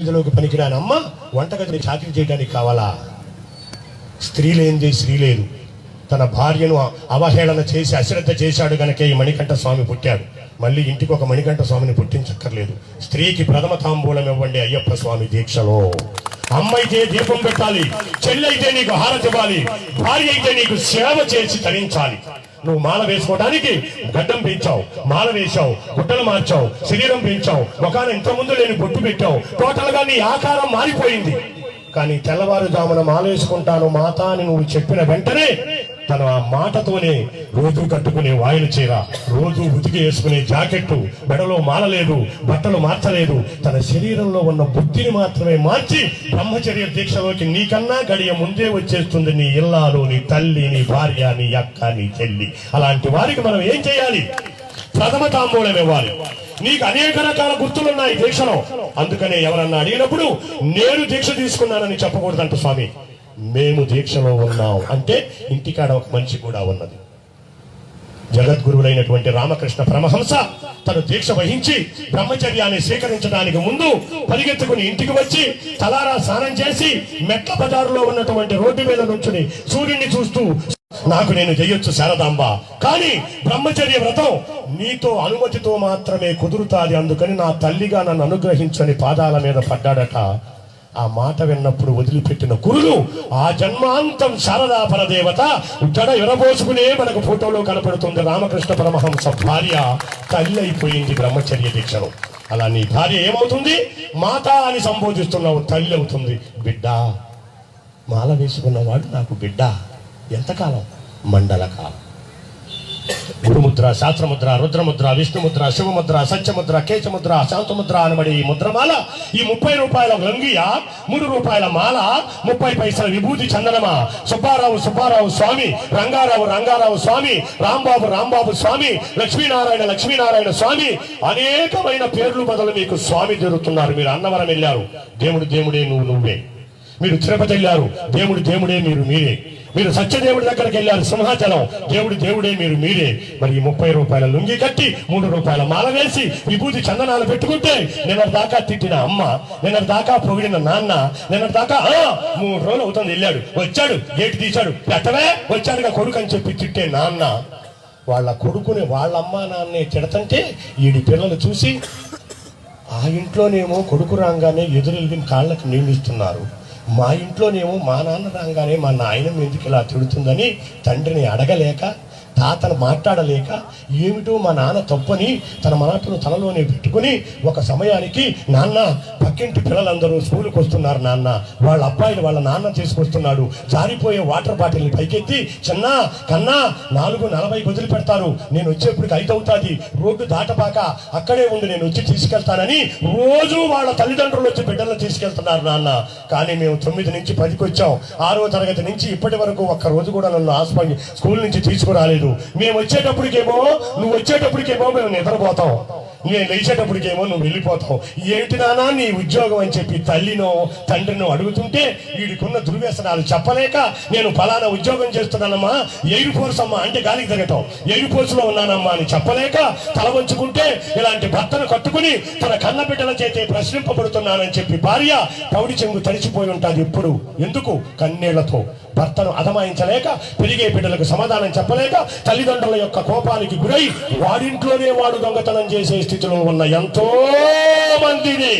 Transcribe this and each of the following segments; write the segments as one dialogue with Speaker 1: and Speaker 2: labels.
Speaker 1: ఇందులోకి పనికిరాని అమ్మ వంటగదిని చాకరీ చేయడానికి కావాలా? స్త్రీ లేనిది స్త్రీ లేదు తన భార్యను అవహేళన చేసి అశ్రద్ధ చేశాడు గనక ఈ మణికంఠ స్వామి పుట్టాడు. మళ్ళీ ఇంటికి ఒక మణికంఠ స్వామిని పుట్టించక్కర్లేదు. స్త్రీకి ప్రథమ తాంబూలం ఇవ్వండి అయ్యప్ప స్వామి దీక్షలో. అమ్మ అయితే దీపం పెట్టాలి చెల్లి అయితే నీకు హారతివ్వాలి భార్య అయితే నీకు సేవ చేసి తరించాలి. నువ్వు మాల వేసుకోవడానికి గడ్డం పెంచావు మాల వేశావు గుడ్డలు మార్చావు శరీరం పెంచావు ఒకన ఇంత ముందు లేని బొట్టు పెట్టావు టోటల్గా నీ ఆకారం మారిపోయింది. కానీ తెల్లవారుజామున మాల వేసుకుంటాను మాత అని నువ్వు చెప్పిన వెంటనే తను ఆ మాటతోనే రోజు కట్టుకునే వాయిల చీర రోజు ఉతికి వేసుకునే జాకెట్టు మెడలో మాలలేదు బట్టలు మార్చలేదు. తన శరీరంలో ఉన్న బుద్ధిని మాత్రమే మార్చి బ్రహ్మచర్య దీక్షలోకి నీకన్నా గడియ ముందే వచ్చేస్తుంది నీ ఇల్లాలు నీ తల్లి నీ భార్య నీ అక్క నీ చెల్లి. అలాంటి వారికి మనం ఏం చేయాలి? ప్రథమ తాంబూలం ఇవ్వాలి. నీకు అనేక రకాల గుర్తులున్నాయి దీక్షలో. అందుకనే ఎవరన్నా అడిగినప్పుడు నేను దీక్ష తీసుకున్నానని చెప్పకూడదంట స్వామి. మేము దీక్షలో ఉన్నాం. అంటే ఇంటికాడ ఒక మనిషి కూడా ఉన్నది. జగద్గురువులైనటువంటి రామకృష్ణ పరమహంస తను దీక్ష వహించి బ్రహ్మచర్యాన్ని స్వీకరించడానికి ముందు పరిగెత్తుకుని ఇంటికి వచ్చి తలారా స్నానం చేసి మెట్ల బజారులో ఉన్నటువంటి రోడ్డు మీద నుంచుని సూర్యుడిని చూస్తూ నాకు నేను చేయొచ్చు శారదాంబ. కానీ బ్రహ్మచర్య వ్రతం నీతో అనుమతితో మాత్రమే కుదురుతాది. అందుకని నా తల్లిగా నన్ను అనుగ్రహించని పాదాల మీద పడ్డాడట. ఆ మాట విన్నప్పుడు వదిలిపెట్టిన కురులు ఆ జన్మాంతం శారదా పరదేవత జడ ఎరబోసుకునే మనకు ఫోటోలో కనపడుతుంది రామకృష్ణ పరమహంస భార్య. తల్లి అయిపోయింది బ్రహ్మచర్య దీక్షలో. అలా నీ భార్య ఏమవుతుంది? మాత అని సంబోధిస్తున్నావు తల్లి అవుతుంది బిడ్డ మాల వేసుకున్నవాడు నాకు బిడ్డ. ఎంతకాలం? మండల కాలం గురుముద్ర శాస్త్రముద్ర రుద్రముద్ర విష్ణుముద్ర శివముద్ర సత్యముద్ర కేశముద్ర శాంతముద్ర అనబడి ఈ ముద్రమాల ఈ ముప్పై రూపాయల లంగియ మూడు రూపాయల మాల ముప్పై పైసల విభూతి చందనమ? సుబ్బారావు సుబ్బారావు స్వామి రంగారావు రంగారావు స్వామి రాంబాబు రాంబాబు స్వామి లక్ష్మీనారాయణ లక్ష్మీనారాయణ స్వామి అనేకమైన పేర్లు బదులు మీకు స్వామి జరుగుతున్నారు మీరు అన్నవరం వెళ్ళారు. దేవుడు దేవుడే నువ్వు నువ్వే. మీరు తిరుపతి వెళ్ళారు. దేవుడు దేవుడే మీరు మీరే. మీరు సత్యదేవుడి దగ్గరికి వెళ్ళారు సింహాచలం. దేవుడు దేవుడే మీరు మీరే. మరి ఈ ముప్పై రూపాయల లుంగి కట్టి మూడు రూపాయల మాల వేసి విభూతి చందనాలు పెట్టుకుంటే నిన్న దాకా తిట్టిన అమ్మ నిన్న దాకా పొగిడిన నాన్న నిన్న దాకా మూడు రోజులు అవుతుంది వెళ్ళాడు. వచ్చాడు గేటు తీశాడు. పెట్టవే వచ్చాడుగా కొడుకు అని చెప్పి తిట్టే నాన్న. వాళ్ళ కొడుకుని వాళ్ళ అమ్మ నాన్నే తిడతంటే ఈడి పిల్లలు చూసి ఆ ఇంట్లోనేమో కొడుకు రాగానే ఎదురెళ్ళి కాళ్ళకి నీళ్ళు ఇస్తున్నారు. మా ఇంట్లోనేమో మా నాన్న రాగానే మా నాయనం ఎందుకు ఇలా తిడుతుందని తండ్రిని అడగలేక తాతను మాట్లాడలేక ఏమిటో మా నాన్న తప్పని తన మాటను తనలోనే పెట్టుకుని ఒక సమయానికి నాన్న పక్కింటి పిల్లలందరూ స్కూల్కి వస్తున్నారు నాన్న. వాళ్ళ అబ్బాయిలు వాళ్ళ నాన్న తీసుకొస్తున్నాడు. జారిపోయే వాటర్ బాటిల్ని పైకెత్తి చిన్న కన్నా నాలుగు నలభై వదిలి పెడతారు నేను వచ్చేప్పటికి ఐదు అవుతుంది. రోడ్డు దాటపాక అక్కడే ఉండి నేను వచ్చి తీసుకెళ్తానని రోజు వాళ్ళ తల్లిదండ్రులు వచ్చి బిడ్డలను తీసుకెళ్తున్నారు నాన్న. కానీ మేము తొమ్మిది నుంచి పదికి వచ్చాం ఆరో తరగతి నుంచి ఇప్పటి వరకు ఒక్క రోజు కూడా నన్ను హాస్పిటల్ స్కూల్ నుంచి తీసుకురాలేదు. మేము వచ్చేటప్పటికేమో నువ్వు వచ్చేటప్పటికేమో మేము నిద్రపోతాం. నేను లేచేటప్పటికేమో నువ్వు వెళ్ళిపోతావు. ఏంటి నానా నీ ఉద్యోగం అని చెప్పి తల్లినో తండ్రినో అడుగుతుంటే వీడికున్న దుర్వ్యసనాలు చెప్పలేక నేను ఫలానా ఉద్యోగం చేస్తున్నానమ్మా ఎయిర్ ఫోర్స్ అమ్మా అంటే గాలికి తిరగటం ఎయిర్ ఫోర్స్లో ఉన్నానమ్మా అని చెప్పలేక తల వంచుకుంటే ఇలాంటి భర్తను కట్టుకుని తన కన్న బిడ్డల చేతే ప్రశ్నింపబడుతున్నానని చెప్పి భార్య పౌడి చెంగు తడిచిపోయి ఉంటుంది ఎప్పుడు? ఎందుకు? కన్నీళ్ళతో. భర్తను అధమాయించలేక పెరిగే బిడ్డలకు సమాధానం చెప్పలేక తల్లిదండ్రుల యొక్క కోపానికి గురై వాడింట్లోనే వాడు దొంగతనం చేసే స్థితిలో ఉన్న ఎంతో మందిని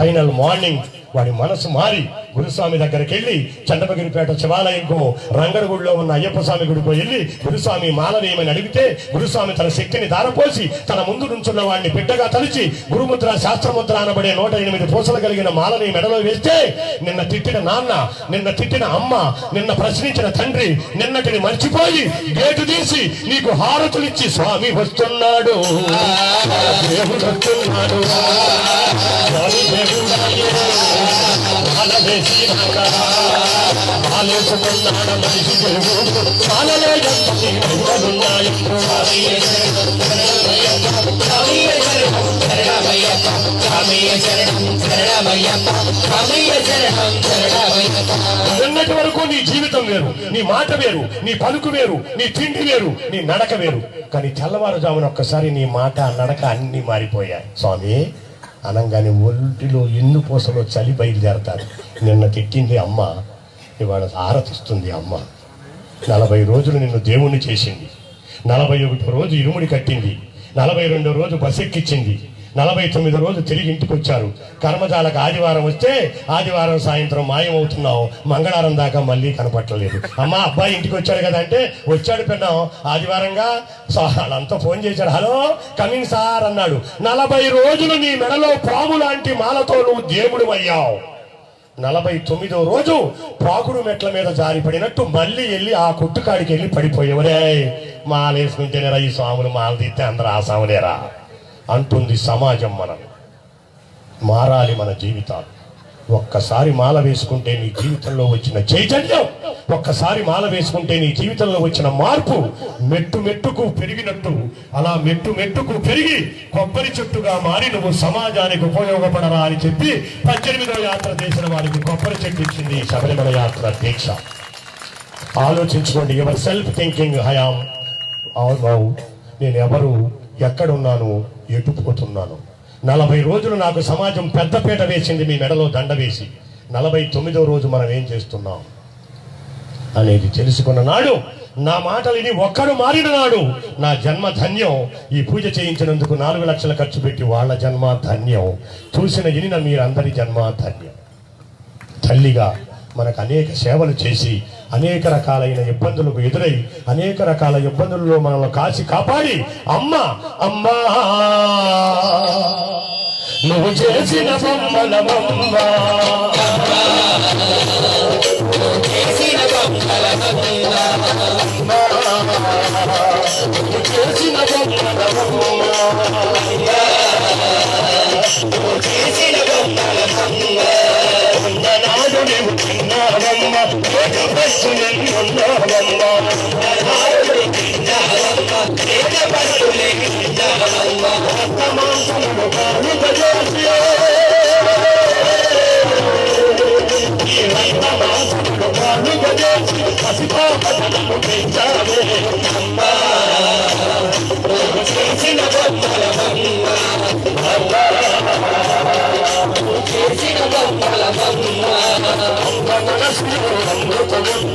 Speaker 1: ఫైనల్ మార్నింగ్ వాడి మనసు మారి గురుస్వామి దగ్గరికి వెళ్ళి చండపగిరిపేట శివాలయంకో రంగడగుడిలో ఉన్న అయ్యప్ప స్వామి గుడికో వెళ్ళి గురుస్వామి మాల వేయమని అడిగితే గురుస్వామి తన శక్తిని దారపోసి తన ముందు నుంచున్న వాడిని బిడ్డగా తలిచి గురుముద్ర శాస్త్రముద్ర అనబడే నూట ఎనిమిది పూసలు కలిగిన మాలని మెడలో వేస్తే నిన్న తిట్టిన నాన్న నిన్న తిట్టిన అమ్మ నిన్న ప్రశ్నించిన తండ్రి నిన్నటిని మర్చిపోయి గేటు తీసి నీకు హారతులిచ్చి స్వామి వస్తున్నాడు. దేవుడు వస్తున్నాడు. ఉన్నటి మనిషి ఎంతటి నిన్నటి వరకు నీ జీవితం వేరు నీ మాట వేరు నీ పలుకు వేరు నీ తిండి వేరు నీ నడక వేరు. కానీ తెల్లవారుజామున ఒక్కసారి నీ మాట నడక అన్ని మారిపోయాయి. స్వామి అనగానే ఒంటిలో ఎన్ను పూసలో చలి బయలుదేరతారు. నిన్న తిట్టింది అమ్మ ఇవాళ ఆరతిస్తుంది అమ్మ. నలభై రోజులు నిన్ను దేవుణ్ణి చేసింది. నలభై ఒకటో రోజు ఇరుముడి కట్టింది. నలభై రెండో రోజు బస్ ఎక్కించింది నలభై తొమ్మిది రోజు తిరిగి ఇంటికి వచ్చారు. కర్మజాలకు ఆదివారం వస్తే ఆదివారం సాయంత్రం మాయమవుతున్నావు. మంగళవారం దాకా మళ్ళీ కనపట్టలేదు. అమ్మా అబ్బాయి ఇంటికి వచ్చాడు కదా అంటే వచ్చాడు పెన్నాం ఆదివారంగా వాళ్ళంతా ఫోన్ చేశాడు హలో కమింగ్ సార్ అన్నాడు. నలభై రోజులు నీ మెడలో పాము లాంటి మాలతో నువ్వు దేవుడు అయ్యావు. నలభై తొమ్మిదో రోజు పాకుడు మెట్ల మీద జారి పడినట్టు మళ్ళీ వెళ్ళి ఆ కొట్టుకాడికి వెళ్ళి పడిపోయేవరే. మాలేసుకుంటేనేరా ఈ స్వాములు మాల తీస్తే అందరూ ఆ స్వాములేరా? అంటుంది సమాజం మనం మారాలి మన జీవితాలు. ఒక్కసారి మాల వేసుకుంటే నీ జీవితంలో వచ్చిన చైతన్యం ఒక్కసారి మాల వేసుకుంటే నీ జీవితంలో వచ్చిన మార్పు మెట్టు మెట్టుకు పెరిగినట్టు అలా మెట్టు మెట్టుకు పెరిగి కొబ్బరి చెట్టుగా మారి నువ్వు సమాజానికి ఉపయోగపడరా అని చెప్పి పద్దెనిమిదవ యాత్ర చేసిన వారికి కొబ్బరి చెట్టు ఇచ్చింది శబరిమల యాత్ర దీక్ష. ఆలోచించుకోండి ఎవరి సెల్ఫ్ థింకింగ్ హయాం నేను ఎవరు ఎక్కడున్నాను ఎటుపోతున్నాను నలభై రోజులు నాకు సమాజం పెద్దపీట వేసింది మీ మెడలో దండ వేసి. నలభై తొమ్మిదో రోజు మనం ఏం చేస్తున్నాం? అనేది తెలుసుకున్న నాడు నా మాటలు ఇది ఒక్కడు మారిన నాడు నా జన్మ ధన్యం. ఈ పూజ చేయించినందుకు నాలుగు లక్షలు ఖర్చు పెట్టి వాళ్ళ జన్మ ధన్యం. చూసిన ఇనిన మీరందరి జన్మ ధన్యం. తల్లిగా మనకు అనేక సేవలు చేసి అనేక రకాలైన ఇబ్బందులకు ఎదురై అనేక రకాల ఇబ్బందుల్లో మనల్ని కాచి కాపాడి అమ్మ అమ్మా! నువ్వు చేసిన బొమ్మలమమ్మ నువ్వు చేసిన నాడు నీవు తిన్నావమ్మ బస్సు ఉన్నావమ్మ మాంసములు కానుక చేసి అమ్మ మనసులో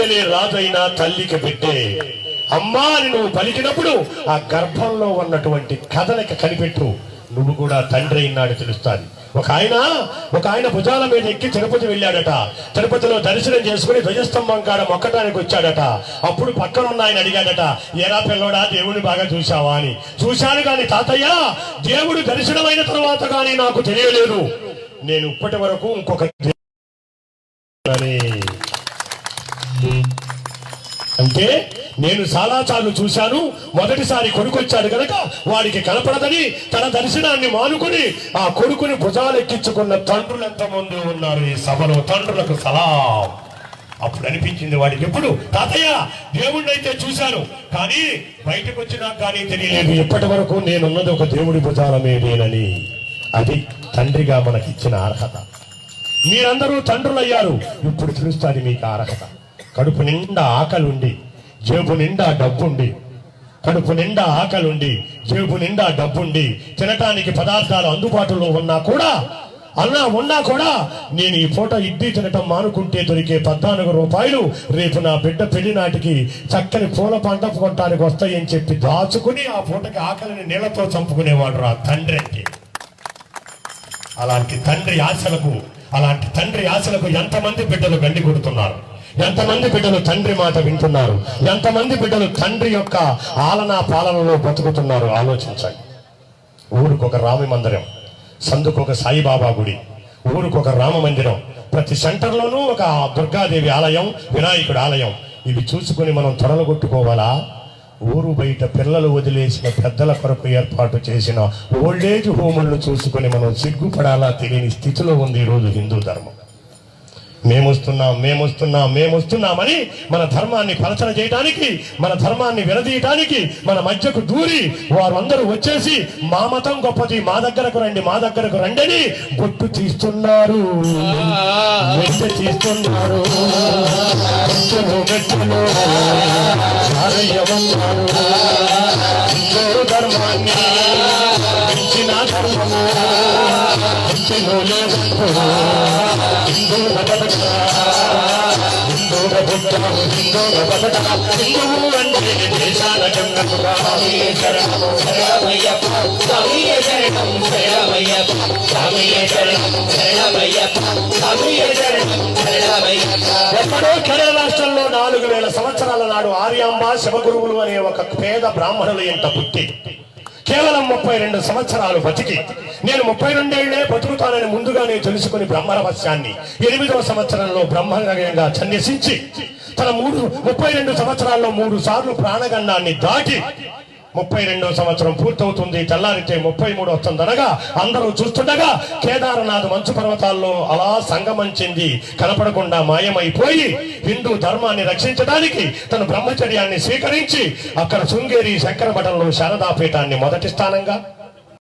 Speaker 1: అనే రాజైన తల్లికి పెట్టే అమ్మా అని నువ్వు పలికినప్పుడు ఆ గర్భంలో ఉన్నటువంటి కథలక కనిపెట్టు. నువ్వు కూడా తండ్రి అయినాడు తెలుస్తాను ఒక ఆయన ఒక ఆయన భుజాల మీద ఎక్కి తిరుపతి వెళ్ళాడట. తిరుపతిలో దర్శనం చేసుకుని ధ్వజస్తంభం కాడ మొక్కటానికి వచ్చాడట. అప్పుడు పక్కన ఉన్న ఆయన అడిగాడట ఎరా పిల్లడా దేవుని బాగా చూశావా? అని. చూశాను కానీ తాతయ్య దేవుడు దర్శనమైన తర్వాత కానీ నాకు తెలియలేదు. నేను ఇప్పటి వరకు ఇంకొక అంటే నేను చాలాసార్లు చూశాను. మొదటిసారి కొడుకు వచ్చాడు కనుక వాడికి కనపడదని తన దర్శనాన్ని మానుకుని ఆ కొడుకుని భుజాలెక్కించుకున్న తండ్రులు ముందు ఉన్నారు ఈ సభలో. తండ్రులకు సలాం. అప్పుడు అనిపించింది వాడికి ఎప్పుడు? తాతయ్య దేవుణ్ణి అయితే చూశాను. కానీ బయటకు వచ్చినా కానీ తెలియలేదు. ఇప్పటి వరకు నేనున్నది ఒక దేవుడి భుజాలమేదేనని అది తండ్రిగా మనకిచ్చిన అర్హత. మీరందరూ తండ్రులయ్యారు. ఇప్పుడు తెలుస్తుంది మీకు అర్హత. కడుపు నిండా ఆకలుండి జేబు నిండా డబ్బుండి కడుపు నిండా ఆకలుండి జేబు నిండా డబ్బుండి తినటానికి పదార్థాలు అందుబాటులో ఉన్నా కూడా అన్నా ఉన్నా కూడా నేను ఈ పూట ఇడ్లీ తినటం మానుకుంటే దొరికే పద్నాలుగు రూపాయలు రేపు నా బిడ్డ పెళ్ళి నాటికి చక్కని పూల పంట కొనటానికి వస్తాయని చెప్పి దాచుకుని ఆ పూటకి ఆకలిని నీళ్ళతో చంపుకునేవాడు రా తండ్రి అంటే. అలాంటి తండ్రి ఆశలకు అలాంటి తండ్రి ఆశలకు ఎంతమంది బిడ్డలు గండి కొడుతున్నారు? ఎంతమంది బిడ్డలు తండ్రి మాట వింటున్నారు? ఎంతమంది బిడ్డలు తండ్రి యొక్క ఆలనా పాలనలో బతుకుతున్నారు? ఆలోచించండి. ఊరికొక రామ మందిరం సందుకు ఒక సాయిబాబా గుడి ఊరికొక రామ మందిరం. ప్రతి సెంటర్లోనూ ఒక దుర్గాదేవి ఆలయం వినాయకుడి ఆలయం. ఇవి చూసుకుని మనం త్వరలు కొట్టుకోవాలా? ఊరు బయట పిల్లలు వదిలేసిన పెద్దల కొరకు ఏర్పాటు చేసిన ఓల్డేజ్ హోములను చూసుకొని మనం సిగ్గుపడాలా తెలియని స్థితిలో ఉంది ఈరోజు హిందూ ధర్మం. మేమొస్తున్నాం మేమొస్తున్నాం మేమొస్తున్నామని మన ధర్మాన్ని పలచన చేయడానికి మన ధర్మాన్ని విడదీయటానికి మన మధ్యకు దూరి వారు అందరూ వచ్చేసి మా మతం గొప్పది మా దగ్గరకు రండి మా దగ్గరకు రండి అని బొట్టు తీస్తున్నారు. తీస్తున్నారు. మెట్టులు మెట్టులు ఎక్కడో కేరళ రాష్ట్రంలో నాలుగు వేల సంవత్సరాల నాడు ఆర్యాంబ శివగురువులు అనే ఒక పేద బ్రాహ్మణుల ఇంట పుట్టి కేవలం ముప్పై రెండు సంవత్సరాలు బతికి నేను ముప్పై రెండేళ్ళే బతుకుతానని ముందుగానే తెలుసుకుని బ్రహ్మరహస్యాన్ని ఎనిమిదవ సంవత్సరంలో బ్రహ్మగా సన్యసించి తన మూడు ముప్పై రెండు సంవత్సరాల్లో మూడు సార్లు ప్రాణగండాన్ని దాటి ముప్పై రెండో సంవత్సరం పూర్తవుతుంది. తెల్లారితే ముప్పై మూడు వస్తుందనగా అందరూ చూస్తుండగా కేదారనాథ్ మంచు పర్వతాల్లో అలా సంగమంచింది. కనపడకుండా మాయమైపోయి హిందూ ధర్మాన్ని రక్షించడానికి తన బ్రహ్మచర్యాన్ని స్వీకరించి అక్కడ శృంగేరి శంకరమఠంలో శారదాపీఠాన్ని మొదటి స్థానంగా